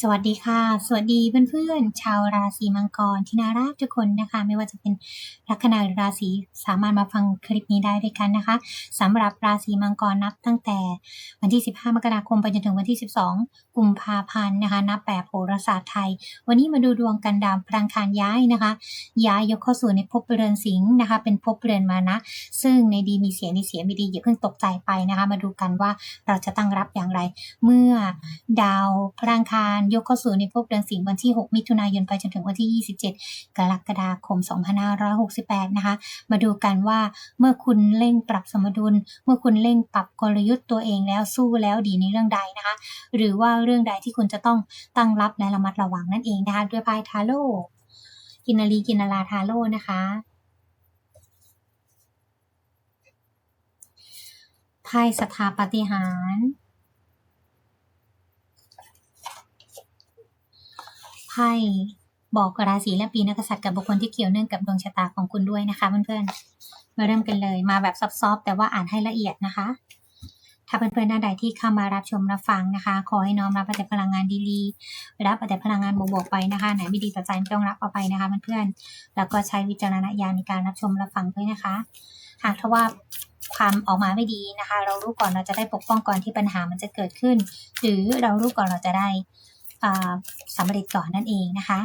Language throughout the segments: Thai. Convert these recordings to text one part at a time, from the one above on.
สวัสดีค่ะ สวัสดีเพื่อนๆ ชาวราศีมังกรที่น่ารักทุกคนนะคะ ไม่ว่าจะเป็นลัคนาหรือราศีสามารถมาฟังคลิปนี้ได้ด้วยกันนะคะสำหรับราศีมังกรนับตั้งแต่วันที่ 15 มกราคมไปจนถึงวันที่ 12 กุมภาพันธ์นะคะ นับแบบโหราศาสตร์ไทย วันนี้มาดูดวงกันดาวพลังคารย้ายนะคะ ย้ายยกเข้าสู่ในภพเรือนสิงห์นะคะ เป็นภพเรือนมานะ ซึ่งในดีมีเสียในเสียไม่ดีอย่าเพิ่งตกใจไปนะคะ มาดูกันว่าเราจะตั้งรับอย่างไร เมื่อดาวพลังคารยกเข้าสู่ในภพเดือนสิงห์วันที่ 6 มิถุนายนไปจนถึงวันที่ 27 กรกฎาคม 2568 นะคะ มาดูกันว่าเมื่อคุณเร่งปรับสมดุล เมื่อคุณเร่งปรับกลยุทธ์ตัวเองแล้วสู้แล้วดีในเรื่องใดนะคะ หรือว่าเรื่องใดที่คุณจะต้องตั้งรับและระมัดระวังนั่นเองนะคะด้วยไพ่ทาโร่กินารีกินาลาทาโร่นะคะไพ่สถาปฏิหาร ไพ่บอกราศีและปีนักษัตริย์กับบุคคลที่เกี่ยวเนื่องกับดวงชะตาของคุณด้วยนะคะเพื่อนๆ มาเริ่มกันเลย มาแบบซอฟๆแต่ว่าอ่านให้ละเอียดนะคะ ถ้าเพื่อนๆท่านใดที่เข้ามารับชมรับฟังนะคะ ขอให้น้อมรับแต่พลังงานดีๆ รับแต่พลังงานบวกๆไปนะคะ ไหนไม่ดีต่อใจต้องรับเอาไปนะคะเพื่อนๆ แล้วก็ใช้วิจารณญาณในการรับชมรับฟังด้วยนะคะ หากถ้าว่าความออกมาไม่ดีนะคะ เรารู้ก่อนเราจะได้ปกป้องก่อนที่ปัญหามันจะเกิดขึ้น หรือเรารู้ก่อนเราจะได้ สำเร็จก่อนนั่นเองนะคะ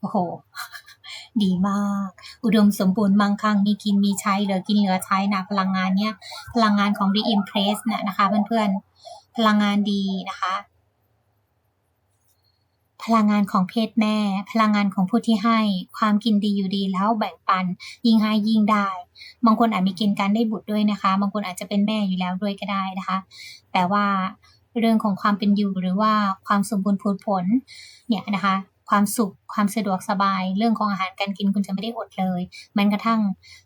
โอ้โห ดีมาก อุดมสมบูรณ์มังคังมีกินมีใช้เหลือกินเหลือใช้นะพลังงานเนี้ยพลังงานของ The Impress นะนะคะเพื่อนๆพลังงานดีนะคะ พลังงานของเพศแม่ พลังงานของผู้ที่ให้ ความกินดีอยู่ดีแล้วแบ่งปัน ยิ่งให้ยิ่งได้ บางคนอาจมีเกณฑ์การได้บุตรด้วยนะคะ บางคนอาจจะเป็นแม่อยู่แล้วด้วยก็ได้นะคะ แต่ว่าเรื่องของความเป็นอยู่หรือว่าความสมบูรณ์ผลผลเนี่ยนะคะ ความสุขความสะดวกสบาย เรื่องของอาหารการกินคุณจะไม่ได้อดเลยแม้กระทั่ง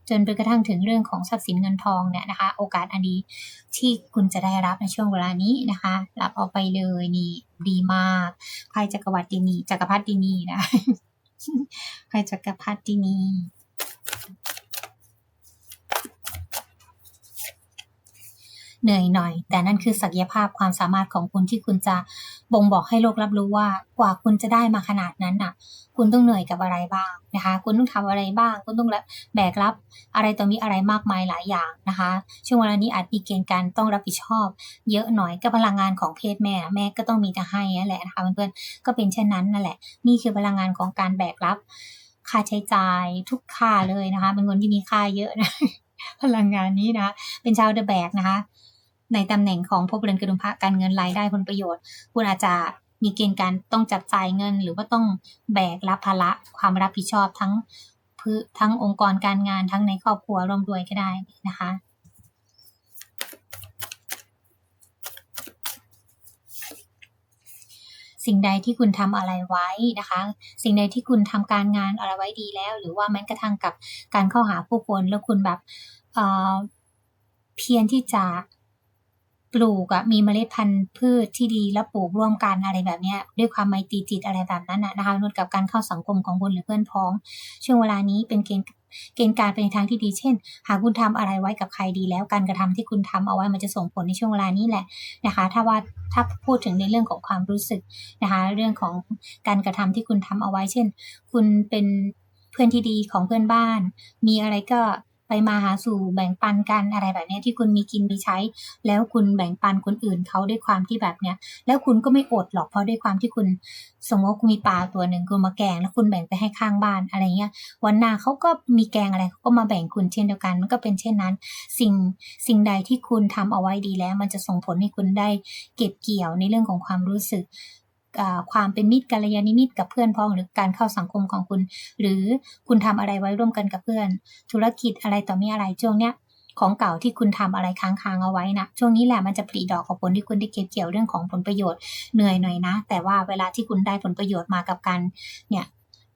จนไปกระทั่งถึงเรื่องของทรัพย์สินเงินทองเนี่ยนะคะ โอกาสอันดีที่คุณจะได้รับในช่วงเวลานี้นะคะ รับเอาไปเลยนี่ดีมากไพ่จักรวรรดินีจักรพรรดินีนะไพ่จักรพรรดินีเหนื่อยหน่อย แต่นั่นคือศักยภาพความสามารถของคุณที่คุณจะ บ่งบอกให้โลกรับรู้ว่ากว่าคุณจะได้มาขนาดนั้นน่ะ คุณต้องเหนื่อยกับอะไรบ้างนะคะ คุณต้องทำอะไรบ้าง คุณต้องแบกรับอะไรตัวมีอะไรมากมายหลายอย่างนะคะ ช่วงเวลานี้อาจมีเกณฑ์การต้องรับผิดชอบ เยอะหน่อยกับพลังงานของเพศแม่แม่ก็ต้องมีจะให้นั่นแหละนะคะเพื่อนๆก็เป็นเช่นนั้นนั่นแหละ นี่คือพลังงานของการแบกรับ ค่าใช้จ่ายทุกค่าเลยนะคะ เป็นคนที่มีค่าเยอะนะพลังงานนี้นะ เป็นชาวเดอะแบกนะคะ ในตำแหน่งของพบเรือนกระดุมพระการเงินรายได้ผลประโยชน์ คุณอาจจะมีเกณฑ์การต้องจับจ่ายเงิน หรือว่าต้องแบกรับภาระความรับผิดชอบทั้งพื้ทั้งองค์กรการงานทั้งในครอบครัวรวมด้วยก็ได้นะคะ สิ่งใดที่คุณทำอะไรไว้นะคะ สิ่งใดที่คุณทำการงานอะไรไว้ดีแล้ว หรือว่าแม้กระทั่งกับการเข้าหาผู้คนแล้วคุณแบบเเพียรที่จะ ลูกอะมีเมล็ดพันธุ์พืชที่ดีแล้วปลูกร่วมกันอะไรแบบเนี้ยด้วยความไมตรีจิตอะไรแบบนั้นนะคะนุนกับการเข้าสังคมของบุญหรือเพื่อนพ้อง ช่วงเวลานี้เป็นเกณฑ์เกณฑ์การไปในทางที่ดี เช่น หากคุณทำอะไรไว้กับใครดีแล้ว การกระทำที่คุณทำเอาไว้มันจะส่งผลในช่วงเวลานี้แหละนะคะ ถ้าว่าถ้าพูดถึงในเรื่องของความรู้สึกนะคะ เรื่องของการกระทำที่คุณทำเอาไว้ เช่น คุณเป็นเพื่อนที่ดีของเพื่อนบ้าน มีอะไรก็ ไปมาหาสู่แบ่งปันกันอะไรแบบนี้ที่คุณมีกินมีใช้ แล้วคุณแบ่งปันคนอื่นเขาด้วยความที่แบบเนี้ยแล้วคุณก็ไม่อดหรอกเพราะด้วยความที่คุณสมมติคุณมีปลาตัวหนึ่งคุณมาแกงแล้วคุณแบ่งไปให้ข้างบ้านอะไรเงี้ยวันหน้าเขาก็มีแกงอะไรเขาก็มาแบ่งคุณเช่นเดียวกัน มันก็เป็นเช่นนั้น สิ่งสิ่งใดที่คุณทำเอาไว้ดีแล้ว มันจะส่งผลให้คุณได้เก็บเกี่ยวในเรื่องของความรู้สึก ความเป็นมิตรกัลยาณมิตรกับเพื่อนพ้องหรือการเข้าสังคมของคุณ หรือคุณทำอะไรไว้ร่วมกันกับเพื่อน ธุรกิจอะไรต่อมีอะไรช่วงเนี้ยของเก่าที่คุณทำอะไรค้างๆเอาไว้นะช่วงนี้แหละมันจะผลิดอกกับผลที่คุณได้เก็บเกี่ยวเรื่องของผลประโยชน์เหนื่อยหน่อยนะ แต่ว่าเวลาที่คุณได้ผลประโยชน์มากับการเนี่ย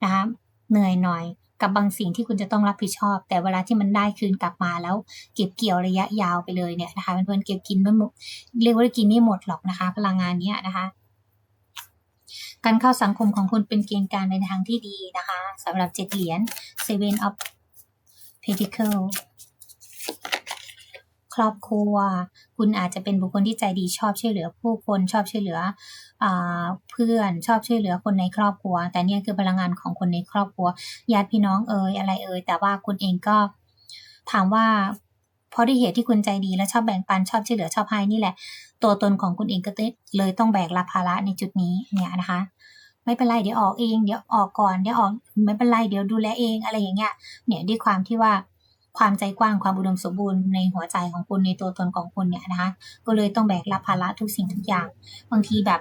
นะคะเหนื่อยหน่อยกับบางสิ่งที่คุณจะต้องรับผิดชอบ แต่เวลาที่มันได้คืนกลับมาแล้ว เก็บเกี่ยวระยะยาวไปเลยเนี่ยนะคะเพื่อนๆเก็บกินไม่หมดเรียกว่ากินไม่หมดหรอกนะคะ พลังงานนี้นะคะ การเข้าสังคมของคุณเป็นเกณฑ์การในทางที่ดีนะคะสำหรับเจ็ดเหรียญ Seven of Pentacle ครอบครัว คุณอาจจะเป็นบุคคลที่ใจดีชอบช่วยเหลือผู้คนชอบช่วยเหลืออเพื่อนชอบช่วยเหลือคนในครอบครัว แต่เนี่ยคือพลังงานของคนในครอบครัวญาติพี่น้องเอ่ยอะไรเอ่ยแต่ว่าคุณเองก็ถามว่า เพราะด้วยเหตุที่คุณใจดีและชอบแบ่งปันชอบช่วยเหลือชอบให้นี่แหละ ตัวตนของคุณเองก็เลยต้องแบกรับภาระในจุดนี้เนี่ยนะคะ ไม่เป็นไรเดี๋ยวออกเองเดี๋ยวออกก่อนเดี๋ยวออกไม่เป็นไรเดี๋ยวดูแลเองอะไรอย่างเงี้ยเนี่ยด้วยความที่ว่าความใจกว้างความอุดมสมบูรณ์ในหัวใจของคุณในตัวตนของคุณเนี่ยนะคะ ก็เลยต้องแบกรับภาระทุกสิ่งทุกอย่าง บางทีแบบ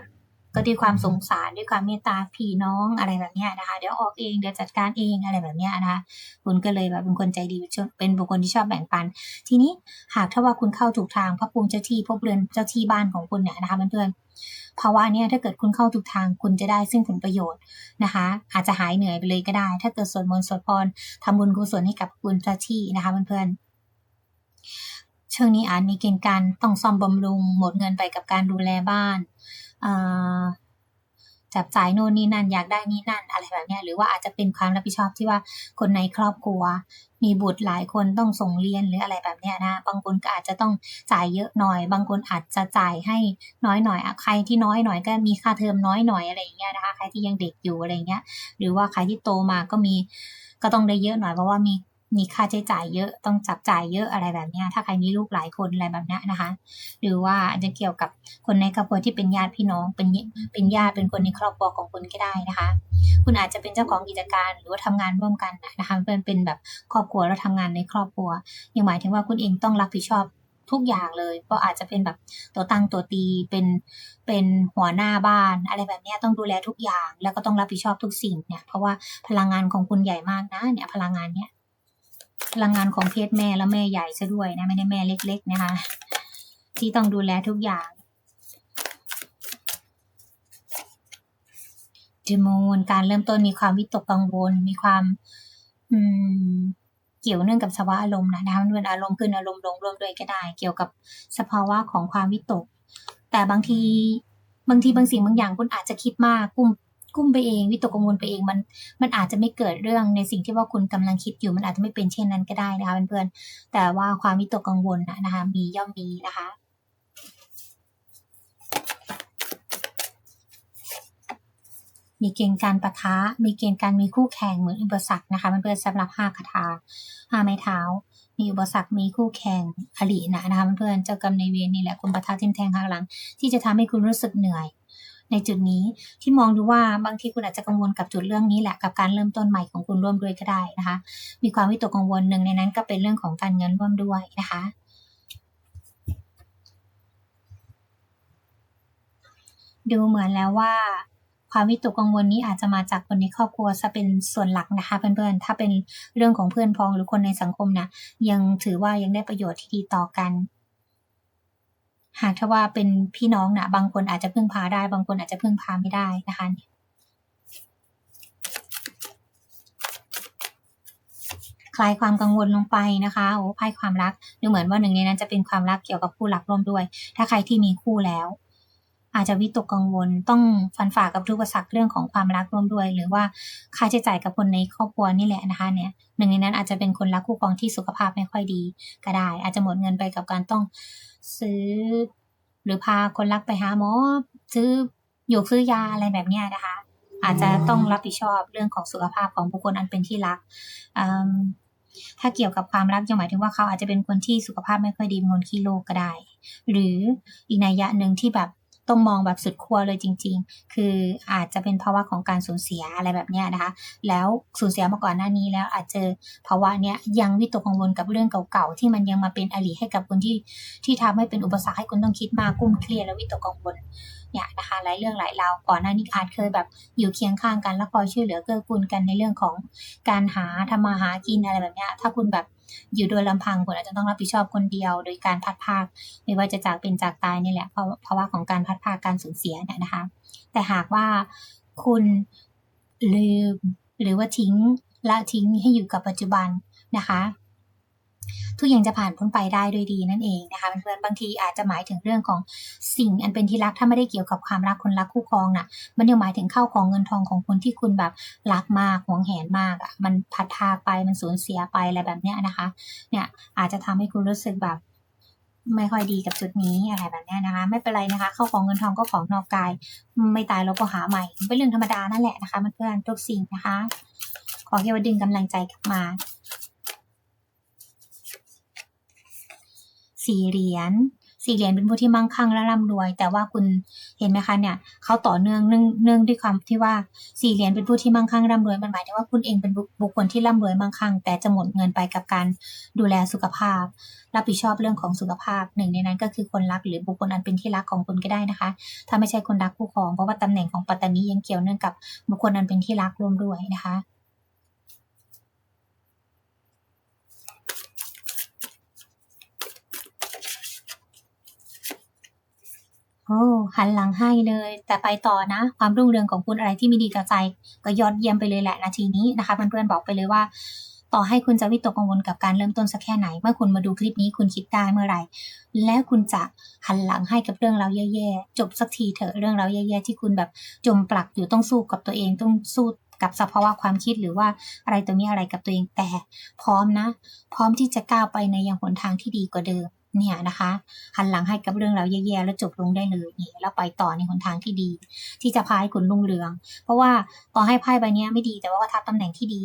ก็ด้วยความสงสารด้วยความเมตตาพี่น้องอะไรแบบนี้นะคะ เดี๋ยวออกเองเดี๋ยวจัดการเองอะไรแบบนี้นะคะคุณก็เลยแบบเป็นคนใจดีเป็นบุคคลที่ชอบแบ่งปัน ทีนี้หากถ้าว่าคุณเข้าถูกทางพระภูมิเจ้าที่พบเรือนเจ้าที่บ้านของคุณเนี่ยนะคะเพื่อนภาวะเนี้ยถ้าเกิดคุณเข้าถูกทางคุณจะได้ซึ่งผลประโยชน์นะคะ อาจจะหายเหนื่อยไปเลยก็ได้ ถ้าเกิดสวดมนต์สวดพรทำบุญกุศลให้กับคุณเจ้าที่นะคะเพื่อนๆช่วงนี้อาจมีเกณฑ์การต้องซ่อมบำรุงหมดเงินไปกับการดูแลบ้าน จับจ่ายโน่นนี่นั่นอยากได้นี่นั่นอะไรแบบนี้หรือว่าอาจจะเป็นความรับผิดชอบที่ว่าคนในครอบครัว มีบุตรหลายคนต้องส่งเรียนหรืออะไรแบบนี้นะบางคนก็อาจจะต้องจ่ายเยอะหน่อย บางคนอาจจะจ่ายให้น้อยหน่อยใครที่น้อยหน่อยก็มีค่าเทอมน้อยหน่อยอะไรอย่างเงี้ยนะคะใครที่ยังเด็กอยู่อะไรเงี้ย หรือว่าใครที่โตมาก็มีก็ต้องได้เยอะหน่อยเพราะว่ามี มีค่าใช้จ่ายเยอะต้องจับจ่ายเยอะอะไรแบบนี้ถ้าใครมีลูกหลายคนอะไรแบบนี้นะคะ หรือว่าอาจจะเกี่ยวกับคนในครอบครัวที่เป็นญาติพี่น้องเป็นเป็นญาติเป็นคนในครอบครัวของคุณก็ได้นะคะ คุณอาจจะเป็นเจ้าของกิจการหรือว่าทำงานร่วมกันนะคะเป็นเป็นแบบครอบครัวแล้วทำงานในครอบครัวยังหมายถึงว่าคุณเองต้องรับผิดชอบทุกอย่างเลยก็อาจจะเป็นแบบตัวตั้งตัวตีเป็นเป็นหัวหน้าบ้าน อะไรแบบนี้ต้องดูแลทุกอย่าง แล้วก็ต้องรับผิดชอบทุกสิ่งเนี่ยเพราะว่าพลังงานของคุณใหญ่มากนะเนี่ยพลังงานเนี้ย พลังงานของเพศแม่แล้วแม่ใหญ่ซะด้วยนะ ไม่ได้แม่เล็ก ๆ นะคะ ที่ต้องดูแลทุกอย่างจมูนการเริ่มต้นมีความวิตกกังวล มีความอืมเกี่ยวเนื่องกับสภาวะอารมณ์นะนะคะมันเป็นอารมณ์ขึ้นอารมณ์ลงรวมด้วยก็ได้ เกี่ยวกับสภาวะของความวิตก แต่บางทีบางทีบางสิ่งบางอย่างคุณอาจจะคิดมากกุ้ม กุ้มไปเองวิตกกังวลไปเองมันมันอาจจะไม่เกิดเรื่องในสิ่งที่ว่าคุณกำลังคิดอยู่มันอาจจะไม่เป็นเช่นนั้นก็ได้นะคะเพื่อนๆแต่ว่าความวิตกกังวลนะคะมีย่อมมีนะคะมีเกณฑ์การประทะ มีเกณฑ์การมีคู่แข่งเหมือนอุปสรรคนะคะ มันเป็นสำหรับห้าคาถาห้าไม้เท้า มีอุปสรรค มีคู่แข่งอรินะนะคะเพื่อนเจ้ากรรมในเวรนี่แหละคุณประทะทิมแทงข้างหลัง ที่จะทำให้คุณรู้สึกเหนื่อย ในจุดนี้ที่มองดูว่าบางทีคุณอาจจะกังวลกับจุดเรื่องนี้แหละกับการเริ่มต้นใหม่ของคุณร่วมด้วยก็ได้นะคะ มีความวิตกกังวลหนึ่งในนั้นก็เป็นเรื่องของการเงินร่วมด้วยนะคะดูเหมือนแล้วว่าความวิตกกังวลนี้อาจจะมาจากคนในครอบครัวซะเป็นส่วนหลักนะคะเพื่อนๆ ถ้าเป็นเรื่องของเพื่อนพ้องหรือคนในสังคมนะยังถือว่ายังได้ประโยชน์ที่ดีต่อกัน หากถ้าว่าเป็นพี่น้องนะบางคนอาจจะพึ่งพาได้ บางคนอาจจะพึ่งพาไม่ได้นะคะคลายความกังวลลงไปนะคะโอ้ไพ่ความรักดูเหมือนว่าหนึ่งในนั้นจะเป็นความรักเกี่ยวกับคู่รักร่วมด้วย ถ้าใครที่มีคู่แล้ว อาจจะวิตกกังวล ต้องฟันฝ่ากับทุกอุปสรรคเรื่องของความรักร่วมด้วย หรือว่าค่าใช้จ่ายกับคนในครอบครัวนี่แหละนะคะเนี่ยหนึ่งในนั้นอาจจะเป็นคนรักคู่ครองที่สุขภาพไม่ค่อยดีก็ได้ อาจจะหมดเงินไปกับการต้องซื้อ หรือพาคนรักไปหาหมอซื้อหยกซื้อยาอะไรแบบนี้นะคะ อาจจะต้องรับผิดชอบเรื่องของสุขภาพของบุคคลอันเป็นที่รักถ้าเกี่ยวกับความรักจะหมายถึงว่าเขาอาจจะเป็นคนที่สุขภาพไม่ค่อยดีมนขี้โลกก็ได้ หรืออีกนัยยะหนึ่งที่แบบ ต้องมองแบบสุดขั้วเลยจริง ๆ คืออาจจะเป็นภาวะของการสูญเสียอะไรแบบนี้นะคะ แล้วสูญเสียมาก่อนหน้านี้แล้วอาจเจอภาวะเนี้ยยังวิตกกังวลกับเรื่องเก่าๆที่มันยังมาเป็นอริให้กับคนที่ที่ทำให้เป็นอุปสรรคให้คุณต้องคิดมากกุ้มเครียดและวิตกกังวล เนี่ยนะคะหลายเรื่องหลายราวก่อนหน้านี้อาจเคยแบบอยู่เคียงข้างกันแล้วคอยช่วยเหลือเกื้อกูลกันในเรื่องของการหาทำมาหากินอะไรแบบนี้ถ้าคุณแบบอยู่โดยลำพังคุณอาจจะต้องรับผิดชอบคนเดียว โดยการพัดภาคไม่ว่าจะจากเป็นจากตายนี่แหละเพราะเพราะว่าของการพัดภาคการสูญเสียเนี่ยนะคะ แต่หากว่าคุณลืมหรือว่าทิ้งละทิ้งให้อยู่กับปัจจุบันนะคะ ทุกอย่างจะผ่านพ้นไปได้ด้วยดีนั่นเองนะคะเพื่อนๆบางทีอาจจะหมายถึงเรื่องของสิ่งอันเป็นที่รักถ้าไม่ได้เกี่ยวกับความรักคนรักคู่ครองน่ะ มันยังหมายถึงเข้าของเงินทองของคนที่คุณแบบรักมากหวงแหนมากอะมันพัดพาไปมันสูญเสียไปอะไรแบบเนี้ยนะคะ เนี่ยอาจจะทำให้คุณรู้สึกแบบไม่ค่อยดีกับจุดนี้อะไรแบบเนี้ยนะคะ ไม่เป็นไรนะคะเข้าของเงินทองก็ของนอกกาย ไม่ตายเราก็หาใหม่เป็นเรื่องธรรมดานั่นแหละนะคะเพื่อนๆทุกสิ่งนะคะ ขอแค่ว่าดึงกำลังใจกลับมา สี่เหรียญสี่เหรียญเป็นผู้ที่มั่งคั่งและร่ำรวย แต่ว่าคุณเห็นไหมคะเนี่ยเขาต่อเนื่องเนื่องเนื่องด้วยความที่ว่าสี่เหรียญเป็นผู้ที่มั่งคั่งร่ำรวยมันหมายถึงว่าคุณเองเป็นบุบุคคลที่ร่ำรวยมั่งคั่ง แต่จะหมดเงินไปกับการดูแลสุขภาพ รับผิดชอบเรื่องของสุขภาพหนึ่งในนั้นก็คือคนรักหรือบุคคลอันเป็นที่รักของคุณก็ได้นะคะ ถ้าไม่ใช่คนรักคู่ครองเพราะว่าตำแหน่งของปัตตานียังเกี่ยวเนื่องกับบุคคลอันเป็นที่รักร่วมด้วยนะคะ โอ้หันหลังให้เลย แต่ไปต่อนะ ความรุ่งเรืองของคุณอะไรที่มีดีต่อใจ ก็ยอดเยี่ยมไปเลยแหละนาทีนี้นะคะเพื่อนๆบอกไปเลยว่า ต่อให้คุณจะวิตกกังวลกับการเริ่มต้นสักแค่ไหน เมื่อคุณมาดูคลิปนี้คุณคิดได้เมื่อไหร่ แล้วคุณจะหันหลังให้กับเรื่องราวแย่ๆจบสักทีเถอะเรื่องราวแย่ๆที่คุณแบบจมปลักอยู่ต้องสู้กับตัวเองต้องสู้กับสภาวะความคิดหรือว่าอะไรตัวนี้อะไรกับตัวเองแต่ พร้อมนะ พร้อมที่จะก้าวไปในยังหนทางที่ดีกว่าเดิม เนี่ยนะคะหันหลังให้กับเรื่องราวแย่ๆแล้วจบลงได้เลยนี่แล้วไปต่อในหนทางที่ดี ที่จะพาให้คุณรุ่งเรือง เพราะว่าต่อให้ไพ่ใบเนี้ยไม่ดีแต่ว่าก็ทับตำแหน่งที่ดี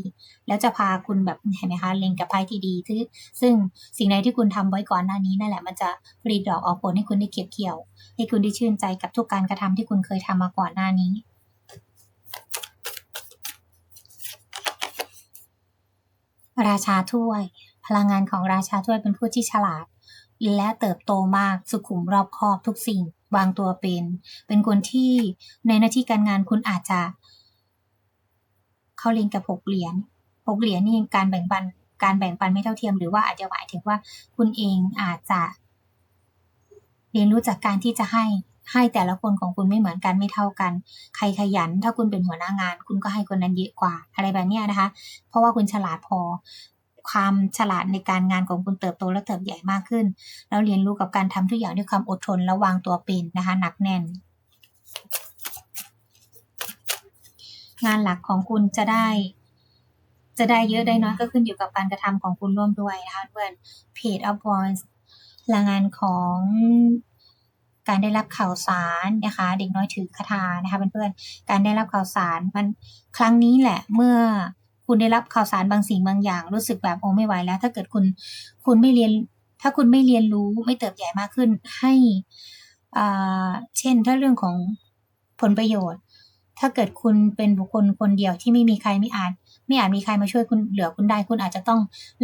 แล้วจะพาคุณแบบเห็นไหมคะเล็งกับไพ่ที่ดีที่ซึ่งสิ่งใดที่คุณทำไว้ก่อนหน้านี้นั่นแหละมันจะผลิดดอกออกผลให้คุณได้เก็บเกี่ยว ให้คุณได้ชื่นใจกับทุกการกระทำที่คุณเคยทำมาก่อนหน้านี้ราชาถ้วย พลังงานของราชาถ้วยเป็นผู้ที่ฉลาด และเติบโตมากสุขุมรอบคอบทุกสิ่งวางตัวเป็น เป็นคนที่ในหน้าที่การงานคุณอาจจะเข้าเรียนกับหกเหรียญหกเหรียญนี่การแบ่งปันการแบ่งปันไม่เท่าเทียมหรือว่าอาจจะหมายถึงว่าคุณเองอาจจะเรียนรู้จากการที่จะให้ให้แต่ละคนของคุณไม่เหมือนกันไม่เท่ากัน ใครขยัน ถ้าคุณเป็นหัวหน้างาน คุณก็ให้คนนั้นเยอะกว่าอะไรแบบนี้นะคะ เพราะว่าคุณฉลาดพอ ความฉลาดในการงานของคุณเติบโตและเติบใหญ่มากขึ้น แล้วเรียนรู้กับการทำทุกอย่างด้วยความอดทนและวางตัวเป็นนะคะหนักแน่น งานหลักของคุณจะได้ จะได้เยอะได้น้อยก็ขึ้นอยู่กับการกระทำของคุณร่วมด้วยนะคะเพื่อน Page of Wands พลังงานของการได้รับข่าวสารนะคะ เด็กน้อยถือคาถานะคะเพื่อนๆการได้รับข่าวสารมันครั้งนี้แหละเมื่อ คุณได้รับข่าวสารบางสิ่งบางอย่าง รู้สึกแบบโอ้ไม่ไหวแล้ว ถ้าเกิดคุณคุณไม่เรียน ถ้าคุณไม่เรียนรู้ไม่เติบใหญ่มากขึ้น ให้อ่าเช่น ถ้าเรื่องของผลประโยชน์ ถ้าเกิดคุณเป็นบุคคลคนเดียวที่ไม่มีใครไม่อาจ ไม่อาจมีใครมาช่วยคุณเหลือคุณได้ คุณอาจจะต้อง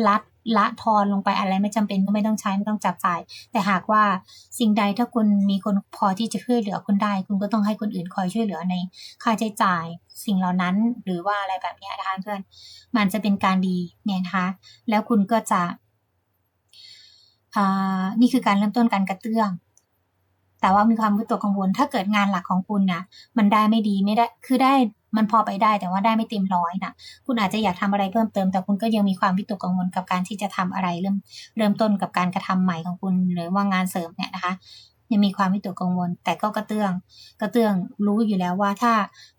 ลัดละทอนลงไปอะไรไม่จำเป็นก็ไม่ต้องใช้ไม่ต้องจับจ่าย แต่หากว่าสิ่งใดถ้าคุณมีคนพอที่จะช่วยเหลือคุณได้ คุณก็ต้องให้คนอื่นคอยช่วยเหลือในค่าใช้จ่ายสิ่งเหล่านั้น หรือว่าอะไรแบบนี้นะคะเพื่อนมันจะเป็นการดีเนี่ยนะคะ แล้วคุณก็จะนี่คือการเริ่มต้นการกระเตื้อง แต่ว่ามีความวิตกกังวล ถ้าเกิดงานหลักของคุณนะมันได้ไม่ดีไม่ได้ คือได้ มันพอไปได้แต่ว่าได้ไม่เต็มร้อยนะคุณอาจจะอยากทำอะไรเพิ่มเติม แต่คุณก็ยังมีความวิตกกังวลกับการที่จะทำอะไรเริ่มเริ่มต้นกับการกระทำใหม่ของคุณหรือว่างานเสริมเนี่ยนะคะยังมีความวิตกกังวล แต่ก็กระเตื้องกระเตื้องรู้อยู่แล้วว่าถ้า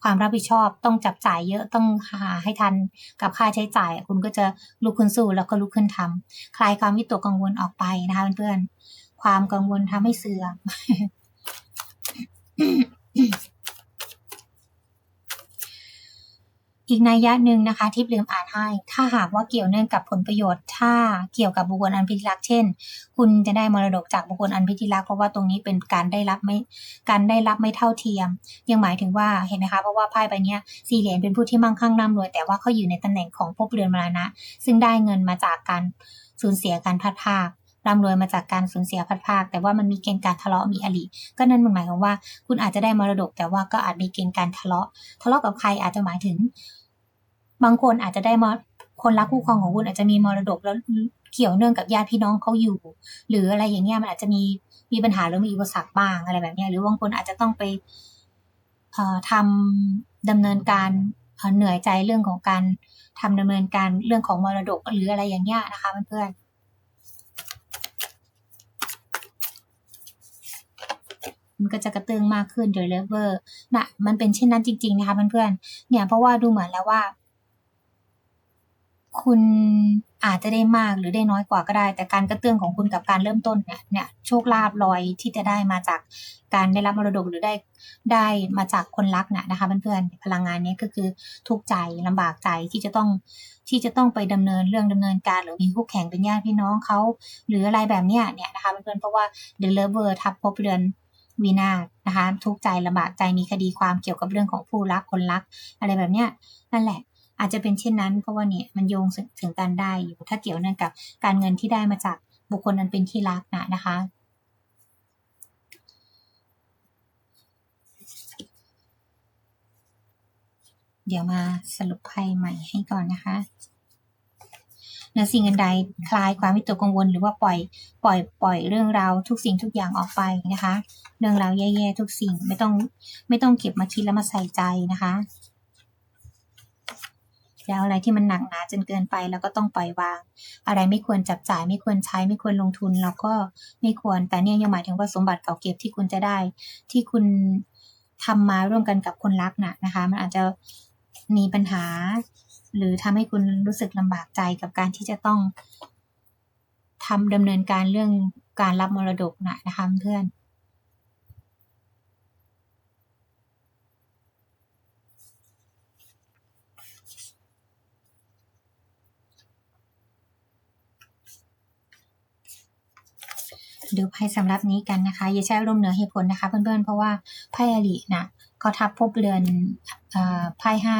ความรับผิดชอบต้องจับจ่ายเยอะต้องหาให้ทันกับค่าใช้จ่าย คุณก็จะลุกขึ้นสู้แล้วก็ลุกขึ้นทำคลายความวิตกกังวลออกไปนะคะเพื่อนๆความกังวลทำให้เสื่อม อีกนัยยะหนึ่งนะคะที่ลืมอ่านให้ ถ้าหากว่าเกี่ยวเนื่องกับผลประโยชน์ ถ้าเกี่ยวกับบุคคลอันพิทิรักเช่น คุณจะได้มรดกจากบุคคลอันพิทิรักเพราะว่าตรงนี้เป็นการได้รับไม่การได้รับไม่เท่าเทียม ยังหมายถึงว่าเห็นไหมคะเพราะว่าไพ่ใบนี้สี่เหรียญเป็นผู้ที่มั่งคั่งร่ำรวย แต่ว่าเขาอยู่ในตำแหน่งของภพเรือนมรณะ ซึ่งได้เงินมาจากการสูญเสียการพัดภาคร่ำรวยมาจากการสูญเสียพัดภาค แต่ว่ามันมีเกณฑ์การทะเลาะมีอริก็นั่นหมายความว่า คุณอาจจะได้มรดก แต่ว่าก็อาจมีเกณฑ์การทะเลาะ ทะเลาะกับใครอาจจะหมายถึง บางคนอาจจะได้มคนรักคู่ครองของคุณอาจจะมีมรดกแล้วเกี่ยวเนื่องกับญาติพี่น้องเขาอยู่ หรืออะไรอย่างเงี้ยมันอาจจะมีมีปัญหาหรือมีอุปสรรคบ้างอะไรแบบเนี้ยหรือบางคนอาจจะต้องไปทำดำเนินการเหนื่อยใจเรื่องของการทำดำเนินการเรื่องของมรดกหรืออะไรอย่างเงี้ยนะคะเพื่อนมันก็จะกระเตื้องมากขึ้นโดยเลเวอร์น่ะมันเป็นเช่นนั้นจริง ๆ นะคะเพื่อนๆเนี่ยเพราะว่าดูเหมือนแล้วว่า คุณอาจจะได้มากหรือได้น้อยกว่าก็ได้ แต่การกระเตื้องของคุณกับการเริ่มต้นเนี่ยเนี่ยโชคลาภลอยที่จะได้มาจากการได้รับมรดกหรือได้ได้มาจากคนรักน่ะนะคะเพื่อนๆพลังงานนี้ก็คือทุกข์ใจลำบากใจที่จะต้องที่จะต้องไปดำเนินเรื่องดำเนินการหรือมีคู่แข่งเป็นญาติพี่น้องเขาหรืออะไรแบบเนี้ยเนี่ยนะคะเพื่อนๆเพราะว่า The Lover ทับพบเรือนวีนาศนะคะทุกข์ใจลำบากใจมีคดีความเกี่ยวกับเรื่องของผู้รักคนรัก อะไรแบบเนี้ยนั่นแหละ อาจจะเป็นเช่นนั้น เพราะว่าเนี่ยมันโยงถึงกันได้อยู่ถ้าเกี่ยวเนื่องกับการเงินที่ได้มาจากบุคคลนั้นเป็นที่รักนะนะคะเดี๋ยวมาสรุปไพ่ใหม่ให้ก่อนนะคะเนื้อสิ่งอันใดคลายความวิตกกังวล หรือว่าปล่อยปล่อยปล่อยเรื่องราวทุกสิ่งทุกอย่างออกไปนะคะ เรื่องราวแย่ๆทุกสิ่งไม่ต้องไม่ต้องเก็บมาคิดแล้วมาใส่ใจนะคะ แล้วอะไรที่มันหนักหนาจนเกินไปแล้วก็ต้องปล่อยวาง อะไรไม่ควรจับจ่ายไม่ควรใช้ไม่ควรลงทุนเราก็ไม่ควร แต่เนี่ยยังหมายถึงว่าสมบัติเก่าเก็บที่คุณจะได้ ที่คุณทำมาร่วมกันกับคนรักน่ะนะคะ มันอาจจะมีปัญหา หรือทำให้คุณรู้สึกลำบากใจกับการที่จะต้องทำดำเนินการเรื่องการรับมรดกนะนะคะเพื่อน ดูไพ่สำหรับนี้กันนะคะ อย่าใช้อารมณ์เหนือเหตุผลนะคะ เพื่อนๆ เพราะว่าไพ่อรินะเขาทับพบเรือนไพ่ห้า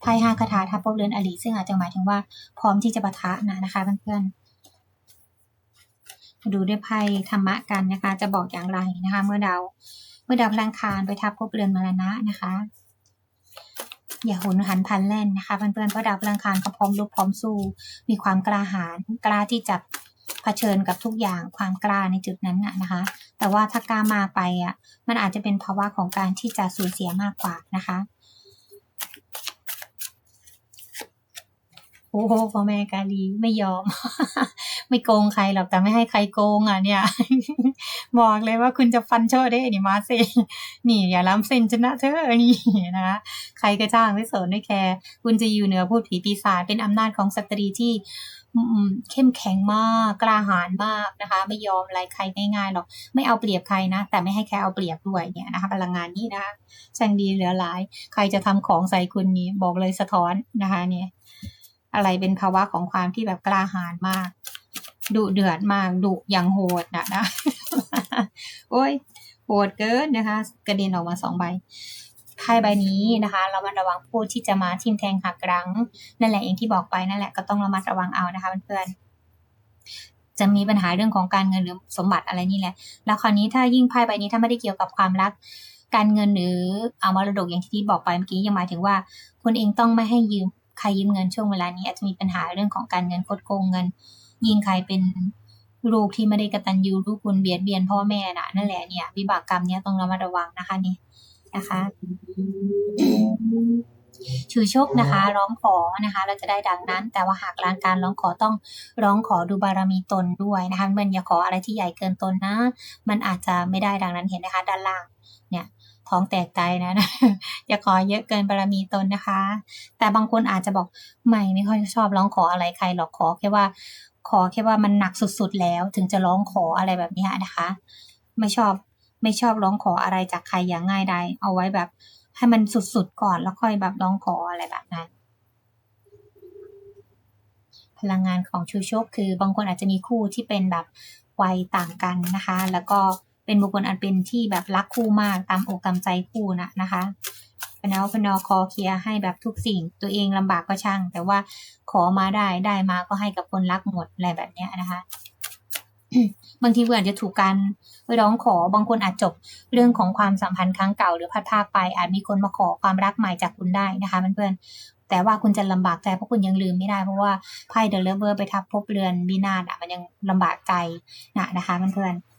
ไพ่ห้าคาถาทับพบเรือนอริซึ่งอาจจะหมายถึงว่าพร้อมที่จะปะทะนะนะคะ เพื่อนๆ ดูด้วยไพ่ธรรมะกันนะคะ จะบอกอย่างไรนะคะ เมื่อดาวเมื่อดาวพลังคารไปทับพบเรือนมรณะนะคะ อย่าหุนหันพันแล่นนะคะเพื่อนๆเพราะดาวพลังคารเขาพร้อมรบพร้อมสู้ มีความกล้าหาญกล้าที่จะ เผชิญกับทุกอย่างความกล้าในจุดนั้นนะคะ แต่ว่าถ้ากล้ามากไปอะมันอาจจะเป็นภาวะของการที่จะสูญเสียมากกว่านะคะโอ้โหพ่อแม่กาลีไม่ยอม ไม่โกงใครหรอกแต่ไม่ให้ใครโกงอะเนี่ยบอกเลยว่าคุณจะฟันโชดได้นี่มาเซนี่อย่าล้ำเส้นชนะเธอนี่นะคะใครก็จ้างไม่สนไม่แคร์คุณจะอยู่เหนือพูดผีปีศาจเป็นอำนาจของสตรีที่ เข้มแข็งมากกล้าหาญมากนะคะ ไม่ยอมอะไรใครง่ายๆหรอกไม่เอาเปรียบใครนะ แต่ไม่ให้แค่เอาเปรียบด้วยเนี่ยนะคะพลังงานนี้นะคะช่างดีเหลือหลาย ใครจะทำของใส่คุณนี้บอกเลยสะท้อนนะคะเนี่ยอะไรเป็นภาวะของความที่แบบกล้าหาญมากดุเดือดมากดุอย่างโหดนะนะโอ้ยโหดเกินนะคะ กระเด็นออกมาสองใบ ไพ่ใบนี้นะคะเรามาระวังพูดที่จะมาทิมแทงหักรังนั่นแหละเองที่บอกไปนั่นแหละก็ต้องระมัดระวังเอานะคะเพื่อนจะมีปัญหาเรื่องของการเงินหรือสมบัติอะไรนี่แหละ แล้วคราวนี้ถ้ายิ่งไพ่ใบนี้ถ้าไม่ได้เกี่ยวกับความรัก การเงินหรือเอามรดกอย่างที่บอกไปเมื่อกี้ยังหมายถึงว่า คุณเองต้องไม่ให้ยืมใครยืมเงินช่วงเวลานี้อาจจะมีปัญหาเรื่องของการเงินคดโกงเงิน ยิ่งใครเป็นลูกที่ไม่ได้กระตันยูลูกคุณเบียดเบียนพ่อแม่น่ะนั่นแหละเนี่ยวิบากกรรมเนี้ยต้องระมัดระวังนะคะนี่ นะคะชูโชคนะคะร้องขอนะคะเราจะได้ดังนั้น แต่ว่าหากร้านการร้องขอต้องร้องขอดูบารมีตนด้วยนะคะมันอย่าขออะไรที่ใหญ่เกินตนนะ มันอาจจะไม่ได้ดังนั้นเห็นนะคะ ด้านล่างเนี่ยท้องแตกใจนะอย่าขอเยอะเกินบารมีตนนะคะ แต่บางคนอาจจะบอกไม่ไม่ค่อยชอบร้องขออะไรใครหรอกขอแค่ว่า ขอแค่ว่ามันหนักสุดๆแล้ว ถึงจะร้องขออะไรแบบนี้นะคะ ไม่ชอบ ไม่ชอบร้องขออะไรจากใครอย่างง่ายใดเอาไว้แบบ ให้มันสุดๆก่อนแล้วค่อยแบบร้องขออะไรแบบนั้น พลังงานของชูโชคคือบางคนอาจจะมีคู่ที่เป็นแบบวัยต่างกันนะคะ แล้วก็เป็นบุคคลอันเป็นที่แบบรักคู่มากตามอกตามใจคู่นะนะคะพนอพนอคอเคลียให้แบบทุกสิ่ง ตัวเองลำบากก็ช่าง แต่ว่าขอมาได้ได้มาก็ให้กับคนรักหมดอะไรแบบนี้นะคะ บางทีเพื่อนจะถูกการร้องขอบางคนอาจจบเรื่องของความสัมพันธ์ครั้งเก่า หรือพัดพาไป อาจมีคนมาขอความรักใหม่จากคุณได้นะคะเพื่อนๆแต่ว่าคุณจะลำบากใจเพราะคุณยังลืมไม่ได้เพราะว่าไพ่เดลเวอร์ไปทับพบเรือนวินาศอะมันยังลำบากใจนะนะคะเพื่อนๆ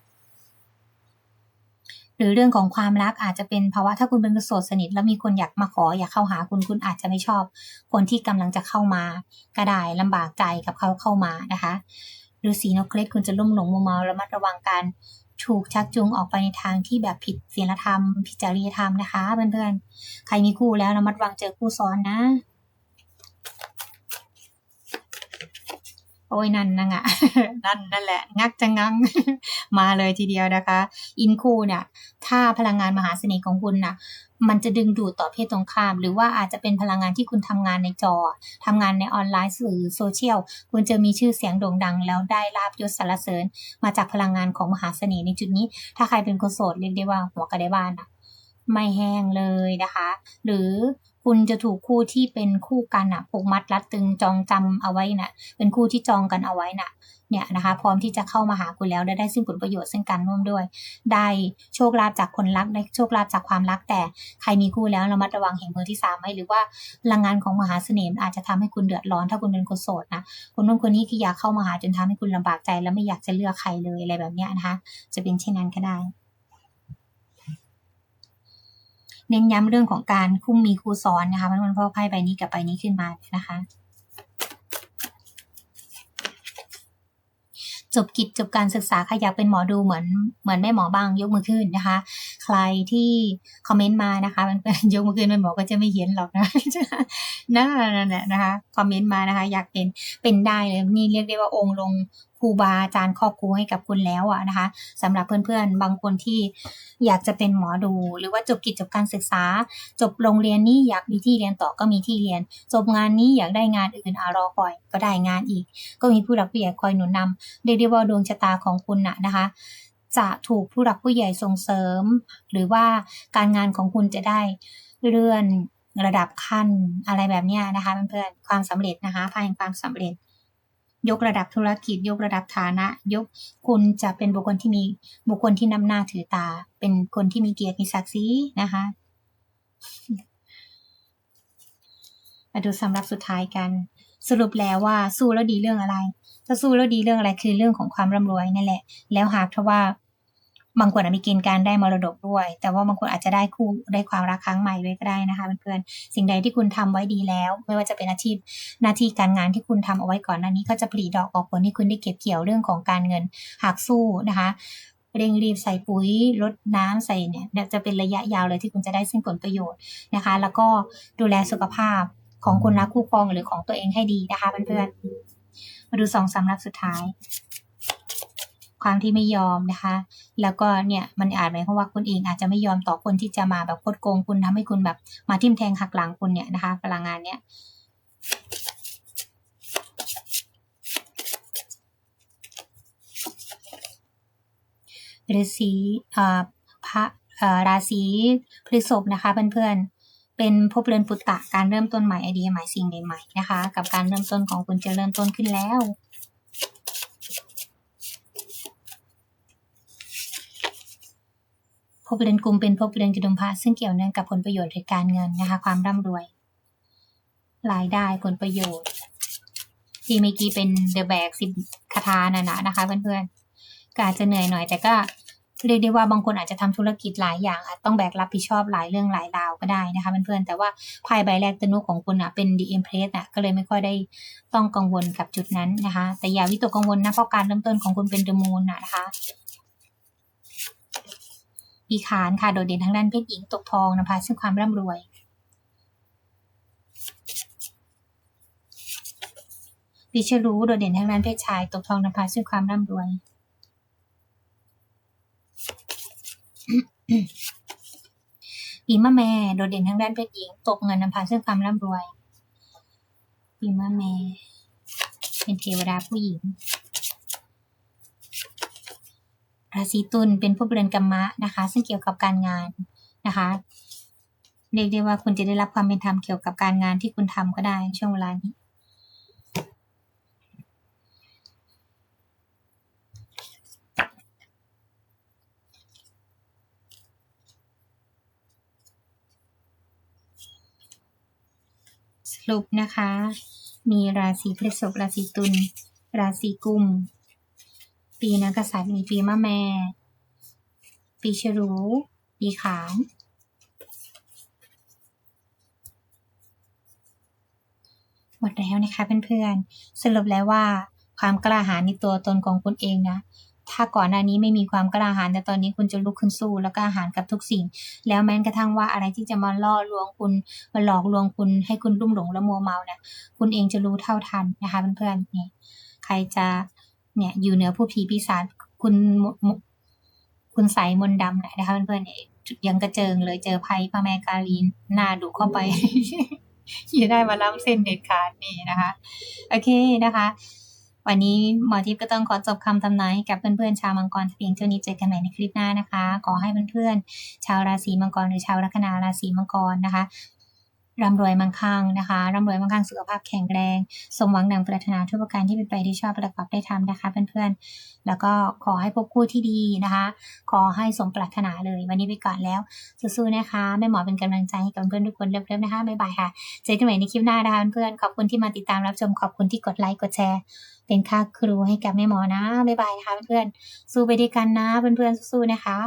หรือเรื่องของความรักอาจจะเป็นภาวะถ้าคุณเป็นโสดสนิท แล้วมีคนอยากมาขออยากเข้าหาคุณคุณอาจจะไม่ชอบ คนที่กำลังจะเข้ามาก็ได้ลำบากใจกับเขาเข้ามานะคะ หรือสีนกเคล็ดคุณจะลุ่มหลงมัวเมาระมัดระวังการถูกชักจูงออกไปในทางที่แบบผิดศีลธรรม ผิดจริยธรรมนะคะเพื่อนๆ ใครมีคู่แล้วระมัดระวังเจอคู่ซ้อนนะ โอ้ยนั่นนะงะนั่นนั่นแหละ งักจะงังมาเลยทีเดียวนะคะ อินคูเนี่ย ถ้าพลังงานมหาเสน่ห์ของคุณน่ะ มันจะดึงดูดต่อเพศตรงข้าม หรือว่าอาจจะเป็นพลังงานที่คุณทำงานในจอทำงานในออนไลน์สื่อโซเชียล คุณจะมีชื่อเสียงโด่งดัง แล้วได้ลาบยศสรรเสริญ มาจากพลังงานของมหาเสน่ห์ในจุดนี้ ถ้าใครเป็นคนโสดเรียกได้ว่าหัวกระไดบ้านอะไม่แห้งเลยนะคะ หรือ คุณจะถูกคู่ที่เป็นคู่กันอะผูกมัดรัดตึงจองจำเอาไว้น่ะเป็นคู่ที่จองกันเอาไว้น่ะเนี่ยนะคะพร้อมที่จะเข้ามาหาคุณแล้วได้ได้ซึ่งผลประโยชน์ซึ่งการร่วมด้วย ได้โชคลาภจากคนรักได้โชคลาภจากความรัก แต่ใครมีคู่แล้วระมัดระวังเห็นมือที่สามไหมหรือว่าพลังงานของมหาเสน่ห์อาจจะทำให้คุณเดือดร้อนถ้าคุณเป็นคนโสดนะคนนู้นคนนี้คืออยากเข้ามาหาจนทำให้คุณลำบากใจ แล้วไม่อยากจะเลือกใครเลยอะไรแบบเนี้ยนะคะจะเป็นเช่นนั้นก็ได้ เน้นย้ำเรื่องของการคุ้มมีครูสอนนะคะมันพราะไพ่ใบนี้กับใบนี้ขึ้นมานะคะจบกิจจบการศึกษาใครอยากเป็นหมอดูเหมือนเหมือนแม่หมอบ้างยกมือขึ้นนะคะ ใครที่คอมเมนต์มานะคะมันเป็นยกมือขึ้นแม่หมอก็จะไม่เห็นหรอกนะนั่นแหละนะคะคอมเมนต์มานะคะ อยากเป็นเป็นได้เลยนี่เรียกได้ว่าองค์ลง ครูบาอาจารย์ครอบครูให้กับคุณแล้วอะนะคะสำหรับเพื่อนๆ บางคนที่อยากจะเป็นหมอดู หรือว่าจบกิจจบการศึกษา จบโรงเรียนนี้อยากมีที่เรียนต่อก็มีที่เรียน จบงานนี้อยากได้งานอื่นอารอคอยก็ได้งานอีก ก็มีผู้หลักผู้ใหญ่คอยหนุนนำเรียกได้ว่าดวงชะตาของคุณนะนะคะ จะถูกผู้หลักผู้ใหญ่ส่งเสริม หรือว่าการงานของคุณจะได้เลื่อนระดับขั้นอะไรแบบนี้นะคะเพื่อนๆความสำเร็จนะคะภายในความสำเร็จ ยกระดับธุรกิจ ยกระดับฐานะ ยกคุณจะเป็นบุคคลที่มีบุคคลที่นำหน้าถือตา เป็นคนที่มีเกียรติมีศักดิ์ศรีนะคะมาดูสำหรับสุดท้ายกัน สรุปแล้วว่าสู้แล้วดีเรื่องอะไร ถ้าสู้แล้วดีเรื่องอะไรคือเรื่องของความร่ำรวยนั่นแหละ แล้วหากถ้าว่า บางคนอาจมีเกณฑ์การได้มรดกด้วย แต่ว่าบางคนอาจจะได้คู่ได้ความรักครั้งใหม่ด้วยก็ได้นะคะเพื่อนๆสิ่งใดที่คุณทำไว้ดีแล้ว ไม่ว่าจะเป็นอาชีพหน้าที่การงานที่คุณทำเอาไว้ก่อนหน้านี้ก็จะผลิดอกออกผลให้คุณได้เก็บเกี่ยวเรื่องของการเงินหากสู้นะคะเร่งรีบใส่ปุ๋ยลดน้ำใส่เนี่ยจะเป็นระยะยาวเลยที่คุณจะได้ซึ่งผลประโยชน์นะคะ แล้วก็ดูแลสุขภาพของคนรักคู่ครองหรือของตัวเองให้ดีนะคะเพื่อนๆมาดูสองสำรับสุดท้าย ความที่ไม่ยอมนะคะ แล้วก็เนี่ยมันอาจหมายความว่าคุณเองอาจจะไม่ยอมต่อคนที่จะมาแบบโคดโกงคุณทำให้คุณแบบมาทิ่มแทงหักหลังคุณเนี่ยนะคะ พลังงานเนี้ยฤาษีพระราศีพฤษภนะคะเพื่อนๆ เป็นภพเรือนปุตตะการเริ่มต้นใหม่ไอเดียใหม่สิ่งใหม่ๆนะคะ กับการเริ่มต้นของคุณจะเริ่มต้นขึ้นแล้ว ภพเรือนกลุ่มเป็นภพเรือนกระดุมพระซึ่งเกี่ยวเนื่องกับผลประโยชน์ในการเงินนะคะ ความร่ำรวยรายได้ผลประโยชน์ ที่เมื่อกี้เป็นเดอะแบกสิบคาถานะนะนะคะ เพื่อนๆก็อาจจะเหนื่อยหน่อย แต่ก็เรียกได้ว่าบางคนอาจจะทำธุรกิจหลายอย่างอาจต้องแบกรับผิดชอบหลายเรื่องหลายราวก็ได้นะคะเพื่อนๆแต่ว่าไพ่ใบแรกตนุของคุณอะเป็น The Empress อะก็เลยไม่ค่อยได้ต้องกังวลกับจุดนั้นนะคะ แต่อย่าวิตกกังวลนะเพราะการเริ่มต้นของคุณเป็น The Moon น่ะนะคะ ปีขานค่ะ โดดเด่นทางด้านเพศหญิงตกทองนะคะซึ่งความร่ำรวย ปีชรู้โดดเด่นทางด้านเพศชายตกทองนภาซึ่งความร่ำรวย ปีมะแม่โดดเด่นทางด้านเพศหญิง ตกเงินนำพาซึ่งความร่ำรวย ปีมะแม่เป็นเทวดาผู้หญิง ราศีตุลเป็นผู้เรือนกรรมะนะคะ ซึ่งเกี่ยวกับการงานนะคะเรียกได้ว่าคุณจะได้รับความเป็นธรรมเกี่ยวกับการงานที่คุณทำก็ได้ช่วงเวลานี้สรุปนะคะ มีราศีพฤษภราศีตุลราศีกุม ปีนักษัตริย์มีปีมะแม่ ปีฉลูปีขานหมดแล้วนะคะเพื่อนๆสรุปแล้วว่าความกล้าหาญในตัวตนของคุณเองนะ ถ้าก่อนหน้านี้ไม่มีความกล้าหาญแต่ตอนนี้คุณจะลุกขึ้นสู้แล้วก็อาหารกับทุกสิ่ง แล้วแม้กระทั่งว่าอะไรที่จะมาล่อลวงคุณมาหลอกลวงคุณให้คุณรุ่มหลงและมัวเมาเนี่ยคุณเองจะรู้เท่าทันนะคะเพื่อนๆนี่ใครจะ เนี่ยอยู่เหนือผู้ผีปีศาจคุณคุณใสมนดำหน่อยนะคะเพื่อนๆเนี่ยยังกระเจิงเลยเจอภัยพระแม่กาลีนหน้าดุเข้าไปอย่าได้มาล้ำเส้นเด็ดขาดนี่นะคะ โอเคนะคะ วันนี้หมอทิพย์ก็ต้องขอจบคำทำนายกับเพื่อนๆชาวมังกรเพียงเท่านี้เจอกันใหม่ในคลิปหน้านะคะ ขอให้เพื่อนๆชาวราศีมังกรหรือชาวลัคนาราศีมังกรนะคะ ร่ำรวยมั่งคั่งนะคะร่ำรวยมั่งคั่งสุขภาพแข็งแรงสมหวังดังปรารถนาทุกประการที่เป็นไปที่ชอบประกอบได้ทำนะคะเพื่อนๆแล้วก็ขอให้พบคู่ที่ดีนะคะ ขอให้สมปรารถนาเลยวันนี้ไปก่อนแล้วสู้ๆนะคะแม่หมอเป็นกำลังใจให้กับเพื่อนทุกคนเริ่มๆนะคะบ๊ายบายค่ะเจอกันใหม่ในคลิปหน้านะคะเพื่อนๆขอบคุณที่มาติดตามรับชมขอบคุณที่กดไลค์กดแชร์ เป็นค่าครูให้กับแม่หมอนะบ๊ายบายนะคะเพื่อนๆสู้ไปด้วยกันนะเพื่อนๆสู้ๆนะคะ